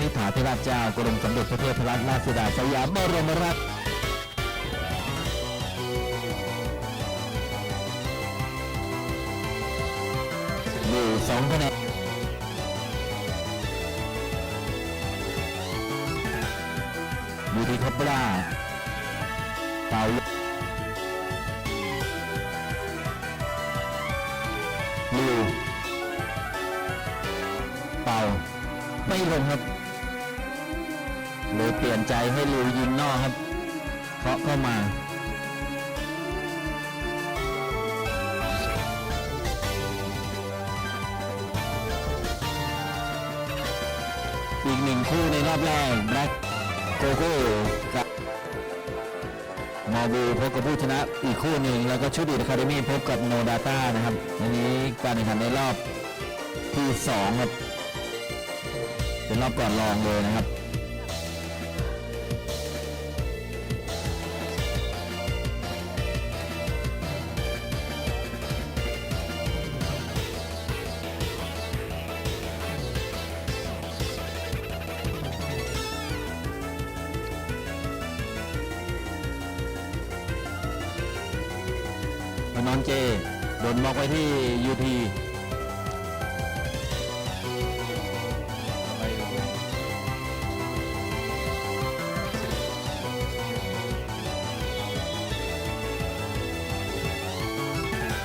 นิธิถาธิราชเจ้ากรมสมเด็จพระเทพรัตนราชสุดาสยามบรมราชอยู่สองคะแนนยูทีคัปปราเปาลูเป่าไม่ลงครับ เปลี่ยนใจให้ลูยิงนอกครับเพราะเข้ามาอีกหนึ่งคู่ในรอบแรกแบล็กโกโก้กับมอบูพบกับผู้ชนะอีกคู่หนึ่ง แล้วก็ชุดอีคาเดมี่พบกับโนดาต้านะครับอันนี้การแข่งขันในรอบที่สองครับเป็นรอบก่อนรองเลยนะครับ จบนมองไปที่ยูพี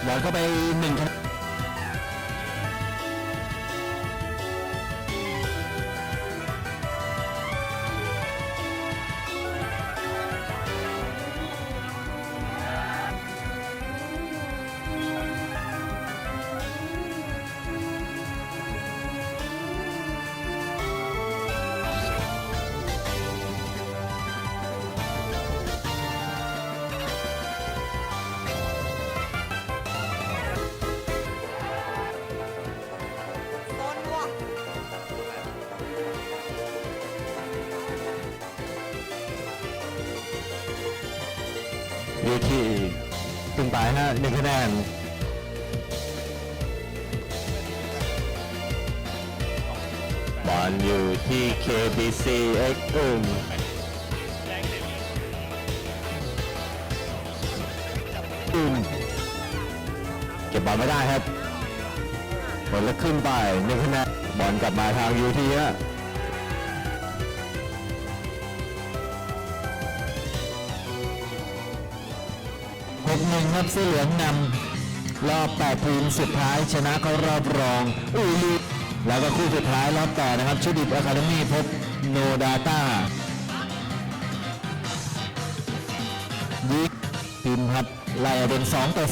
บอลเข้าไปหนึ่งคะแนน ยูทีตึงไปฮะหนึ่งคะแนนบอลอยู่ที่ KBC X อึมอึมเก็บบอลไม่ได้ครับบอลแล้วขึ้นไปหนึ่งคะแนนบอลกลับมาทางยูทีฮะ กหนึ่งครับเสื้อเหลืองนำรอบแปดทีมสุดท้ายชนะเขารอบรองอูลีแล้วก็คู่สุดท้ายรอบต่อนะครับชุดิบอะคาเดมี่พบโนดาต้ายิทีมครับไล่เป็น2ต่อ10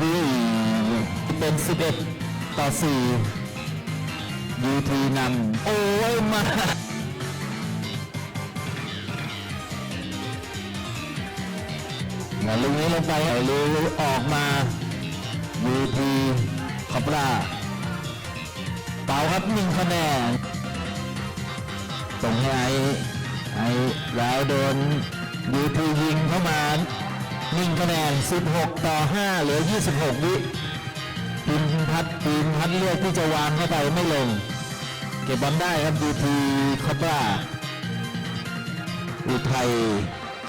วิ่เป็น 11 ต่อ 4ยูทีนำโอ้ยมา แล้วลูกนี้ลงไปลูออกมายูทีคอปราเป่าครับหนึ่งคะแนนส่งให้ไอ้ไอ้แล้วโดนยูทียิงเข้ามาหนึ่งคะแนน 16 ต่อ 5 เหลือ 26 วิทีมพัดทีมพัดเลือกที่จะวางเข้าไปไม่ลง เก็บบอลได้ครับยูทีคอปราอุทัย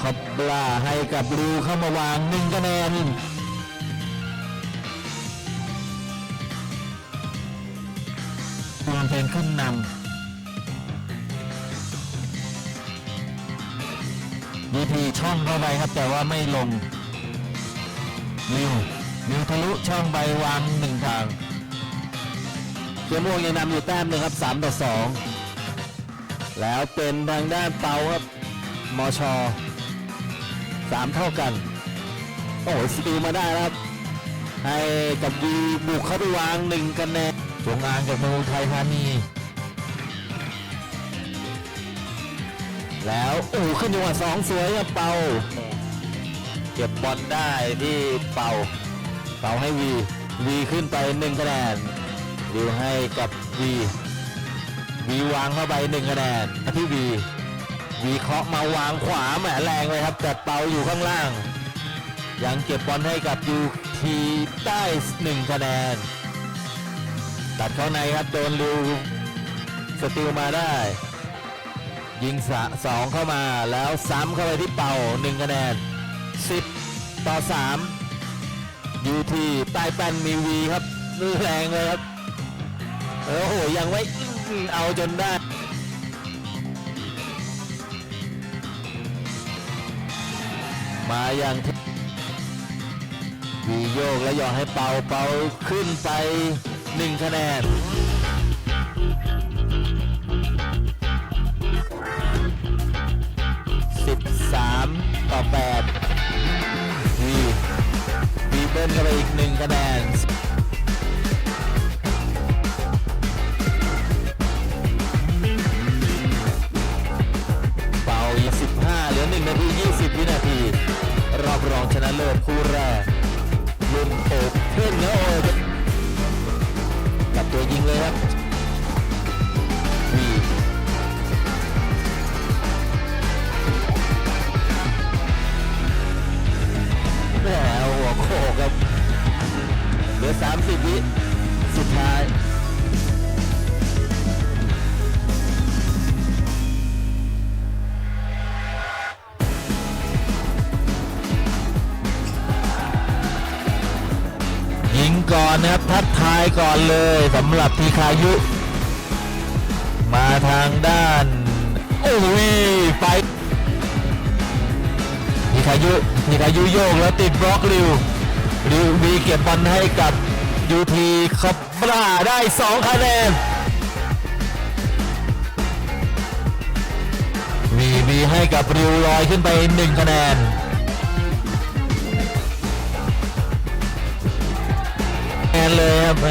คอบลาให้กับลูเข้ามาวางหนึ่งคะแนนวางเป็นขึ้นนำดีทีช่องเข้าไปครับแต่ว่าไม่ลงนิวนิวทะลุช่องไปวางหนึ่งทางเกียร์ม่วงยังนำอยู่แต้มหนึ่งครับ3ต่อ2แล้วเป็นทางด้านเปาครับมอช สามเท่ากัน โอ้โหสตีลมาได้ครับ ให้กับวีบุกเข้าไปวางหนึ่งคะแนนจงอางจากเมืองอุทัยธานี แล้วโอ้โหขึ้นจังหวะสองสวยครับเป่าเก็บบอลได้ที่เป่า เป่าให้วีวีขึ้นไปหนึ่งคะแนนวิวให้กับวีวีวางเข้าไปหนึ่งคะแนนมาที่วี วีเคราะห์มาวางขวาแหมแรงเลยครับแต่เปาอยู่ข้างล่าง ยังเก็บบอลให้กับยูทีได้หนึ่งคะแนน ตัดเข้าในครับโดนริวสติลมาได้ ยิงสะสองเข้ามาแล้วซ้ำเข้าไปที่เป่าหนึ่งคะแนน 10 ต่อ 3 ยูทีใต้แป้นมีวีครับแรงเลยครับ โอ้โหยังไว้เอาจนได้ มาอย่างที่วีโยกแล้วหยอดให้เป่าเป่าขึ้นไปหนึ่งคะแนน13 ต่อ8วีวีเบิ้ลเข้าไปอีกหนึ่งคะแนน ก่อนนะครับทักทายก่อนเลยสำหรับทีคายุ มาทางด้าน โอ้ยไปทีคายุทีคายุโยกแล้วติดบล็อกริวริวมีเก็บบอลให้กับยูทีคอบราได้2คะแนนวีบีให้กับริวลอยขึ้นไป1คะแนน นเลยครับแหม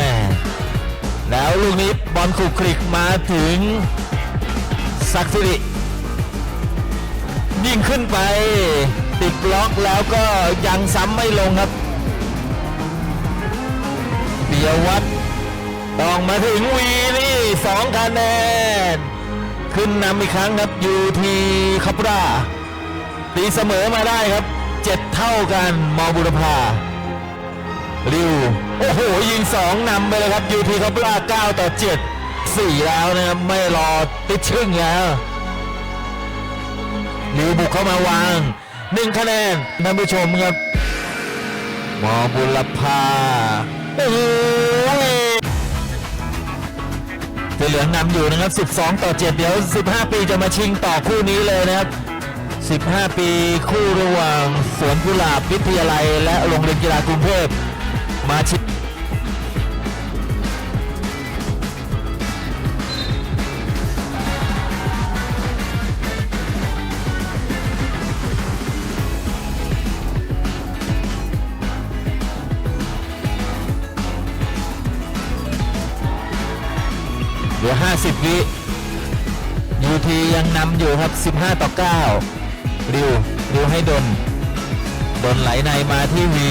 แล้วลูกนี้บอลขุกคลิกมาถึงซักซิริยิงขึ้นไป ติดบล็อกแล้วก็ยังซ้ำไม่ลงครับเปียวัตต้องมาถึงวีนี่สองคะแนน ขึ้นนำอีกครั้งครับยูทีคาปราตีเสมอมาได้ครับเจ็ดเท่ากันมอบุรพา ริว โอ้โห ยิงสองนำไปเลยครับยูทีคาปรา9ต่อ 7 4 แล้วนะครับ ไม่รอติดชึ่งแล้วริวบุกเข้ามาวางหนึ่งคะแนนท่านผู้ชมครับมอบุรพาโอ้โหสีเหลืองนำอยู่นะครับ 12 ต่อ 7 เดี๋ยว 15 ปีจะมาชิงต่อคู่นี้เลยนะครับ15 ปีคู่ระหว่างสวนกุหลาบวิทยาลัย และโรงเรียนกีฬากรุงเทพ มาชิเหลือ 50 วิยูทียังนำอยู่ครับ 15 ต่อ 9 ริว ริวให้ดน ดนไหลในมาที่วี